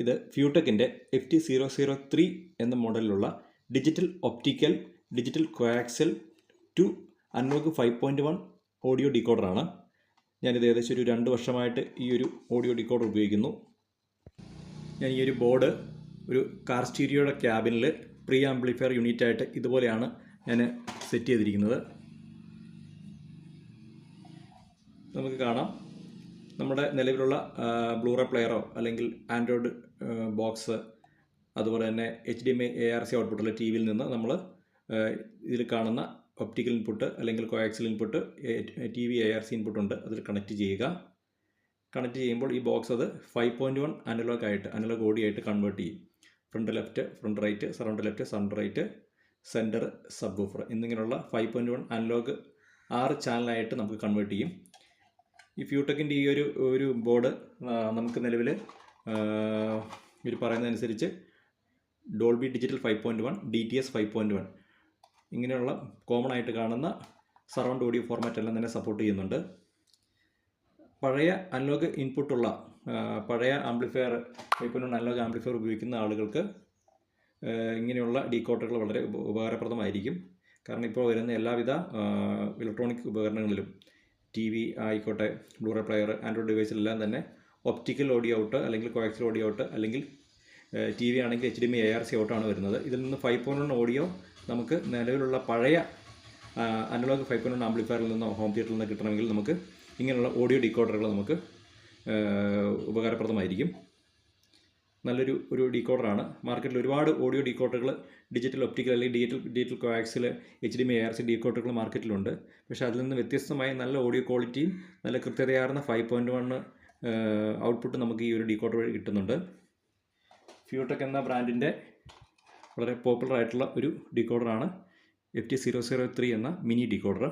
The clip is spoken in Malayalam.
ഇത് ഫ്യൂടെക്കിന്റെ F T zero zero three എന്ന മോഡലിലുള്ള digital optical digital coaxial to analog five point one audio ഡിക്കോഡറാണ് ഞാനിത് ഏകദേശം ഒരു രണ്ട് വർഷമായിട്ട് ഈ ഒരു ഓഡിയോ ഡിക്കോഡർ ഉപയോഗിക്കുന്നു. ഞാൻ ഈ ഒരു ബോർഡ് ഒരു കാർ സ്റ്റീരിയോയുടെ ക്യാബിനിൽ പ്രീ ആംപ്ലിഫയർ യൂണിറ്റായിട്ട് ഇതുപോലെയാണ് ഞാൻ സെറ്റ് ചെയ്തിരിക്കുന്നത്. നമുക്ക് കാണാം. നമ്മുടെ നിലവിലുള്ള ബ്ലൂറ പ്ലെയറോ അല്ലെങ്കിൽ ആൻഡ്രോയിഡ് ബോക്സ് അതുപോലെ തന്നെ H D M I A R ഔട്ട്പുട്ടുള്ള T വിയിൽ നിന്ന് നമ്മൾ ഇതിൽ കാണുന്ന ഒപ്റ്റിക്കൽ ഇൻപുട്ട് അല്ലെങ്കിൽ coaxial input T V A R C input ഉണ്ട്. അതിൽ കണക്ട് ചെയ്യുക. കണക്ട് ചെയ്യുമ്പോൾ ഈ ബോക്സ് അത് ഫൈവ് പോയിന്റ് വൺ അനലോഗ് ആയിട്ട് അനലോഗ് ഓഡിയോ ആയിട്ട് കൺവേർട്ട് ചെയ്യും. Front left front right surround left surround right centre subwoofer എന്നിങ്ങനെയുള്ള ഫൈവ് പോയിന്റ് വൺ അനലോഗ് ആറ് ചാനലായിട്ട് നമുക്ക് കൺവേർട്ട് ചെയ്യും. ഈ ഫ്യൂടെക്കിന്റെ ഈ ഒരു ഒരു ബോർഡ് നമുക്ക് നിലവിൽ ഇവർ പറയുന്നതനുസരിച്ച് Dolby digital five point one D T S five point one ഇങ്ങനെയുള്ള കോമൺ ആയിട്ട് കാണുന്ന സറൗണ്ട് ഓഡിയോ ഫോർമാറ്റ് എല്ലാം തന്നെ സപ്പോർട്ട് ചെയ്യുന്നുണ്ട്. പഴയ അനലോഗ് ഇൻപുട്ടുള്ള പഴയ ആംപ്ലിഫയർ ഇപ്പോൾ അനലോഗ് ആംപ്ലിഫയർ ഉപയോഗിക്കുന്ന ആളുകൾക്ക് ഇങ്ങനെയുള്ള ഡീകോട്ടറുകൾ വളരെ ഉപകാരപ്രദമായിരിക്കും. കാരണം ഇപ്പോൾ വരുന്ന എല്ലാവിധ ഇലക്ട്രോണിക് ഉപകരണങ്ങളിലും ടി വി ആയിക്കോട്ടെ ബ്ലൂറേ പ്ലെയർ ആൻഡ്രോയിഡ് ഡിവൈസിലെല്ലാം തന്നെ ഒപ്റ്റിക്കൽ ഓഡിയോ ഔട്ട് അല്ലെങ്കിൽ കോയാക്സൽ ഓഡിയോ ഔട്ട് അല്ലെങ്കിൽ ടി വി ആണെങ്കിൽ H D A R C ഔട്ടാണ് വരുന്നത്. ഇതിൽ നിന്ന് ഫൈവ് പോയിന്റ് വൺ ഓഡിയോ നമുക്ക് നിലവിലുള്ള പഴയ അനലോഗ് ഫൈവ് പോയിന്റ് വൺ ആംപ്ലിഫയറിൽ നിന്നോ ഹോം തിയേറ്ററിൽ നിന്ന് കിട്ടണമെങ്കിൽ നമുക്ക് ഇങ്ങനെയുള്ള ഓഡിയോ ഡിക്കോഡറുകൾ നമുക്ക് ഉപകാരപ്രദമായിരിക്കും. നല്ലൊരു ഒരു ഡീകോഡറാണ്. മാർക്കറ്റിൽ ഒരുപാട് ഓഡിയോ ഡീകോഡറുകൾ ഡിജിറ്റൽ ഒപ്റ്റിക്കൽ അല്ലെങ്കിൽ digital digital coaxial H D M R C ഡീകോഡറുകൾ മാർക്കറ്റിലുണ്ട്. പക്ഷേ അതിൽ നിന്ന് വ്യത്യസ്തമായ നല്ല ഓഡിയോ ക്വാളിറ്റിയും നല്ല കൃത്യതയാർന്ന ഫൈവ് പോയിന്റ് വൺ ഔട്ട്പുട്ട് നമുക്ക് ഈ ഒരു ഡീകോഡർ വഴി കിട്ടുന്നുണ്ട്. ഫ്യൂടെക് എന്ന ബ്രാൻഡിന്റെ വളരെ പോപ്പുലർ ആയിട്ടുള്ള ഒരു ഡീകോഡറാണ്. F T zero zero three എന്ന മിനി ഡീകോഡർ